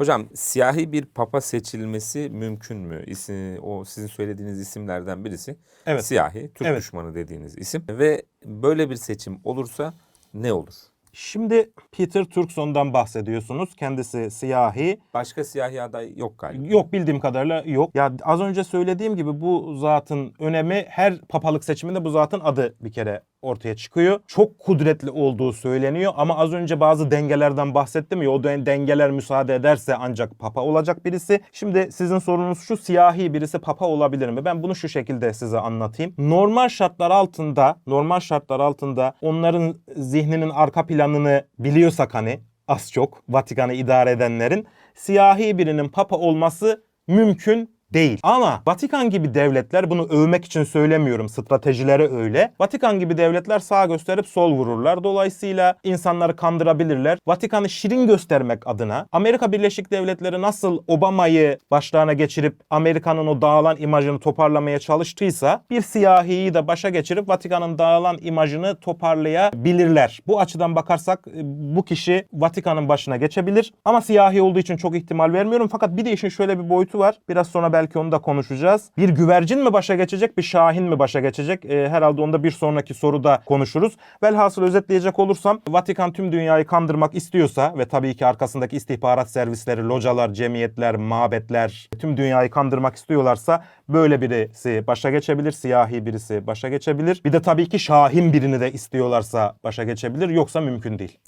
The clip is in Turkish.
Hocam siyahi bir papa seçilmesi mümkün mü? İsim, o sizin söylediğiniz isimlerden birisi Evet. siyahi, Türk Evet. düşmanı dediğiniz isim ve böyle bir seçim olursa ne olur? Şimdi Peter Turkson'dan bahsediyorsunuz. Kendisi siyahi. Başka siyahi aday yok galiba. Yok bildiğim kadarıyla yok. Ya az önce söylediğim gibi bu zatın önemi her papalık seçiminde bu zatın adı bir kere ortaya çıkıyor. Çok kudretli olduğu söyleniyor ama az önce bazı dengelerden bahsettim ya o den- dengeler müsaade ederse ancak papa olacak birisi. Şimdi sizin sorunuz şu siyahi birisi papa olabilir mi? Ben bunu şu şekilde size anlatayım. Normal şartlar altında, normal şartlar altında onların zihninin arka planını biliyorsak hani az çok Vatikan'ı idare edenlerin siyahi birinin papa olması mümkün değil. Ama Vatikan gibi devletler bunu övmek için söylemiyorum. Stratejileri öyle. Vatikan gibi devletler sağ gösterip sol vururlar. Dolayısıyla insanları kandırabilirler. Vatikan'ı şirin göstermek adına Amerika Birleşik Devletleri nasıl Obama'yı başlarına geçirip Amerika'nın o dağılan imajını toparlamaya çalıştıysa bir siyahiyi de başa geçirip Vatikan'ın dağılan imajını toparlayabilirler. Bu açıdan bakarsak e, bu kişi Vatikan'ın başına geçebilir. Ama siyahi olduğu için çok ihtimal vermiyorum. Fakat bir de işin şöyle bir boyutu var. Biraz sonra belki onu da konuşacağız. Bir güvercin mi başa geçecek, bir şahin mi başa geçecek? E, herhalde onu da bir sonraki soruda konuşuruz. Velhasıl özetleyecek olursam Vatikan tüm dünyayı kandırmak istiyorsa ve tabii ki arkasındaki istihbarat servisleri, localar, cemiyetler, mabetler tüm dünyayı kandırmak istiyorlarsa böyle birisi başa geçebilir. Siyahi birisi başa geçebilir. Bir de tabii ki şahin birini de istiyorlarsa başa geçebilir. Yoksa mümkün değil.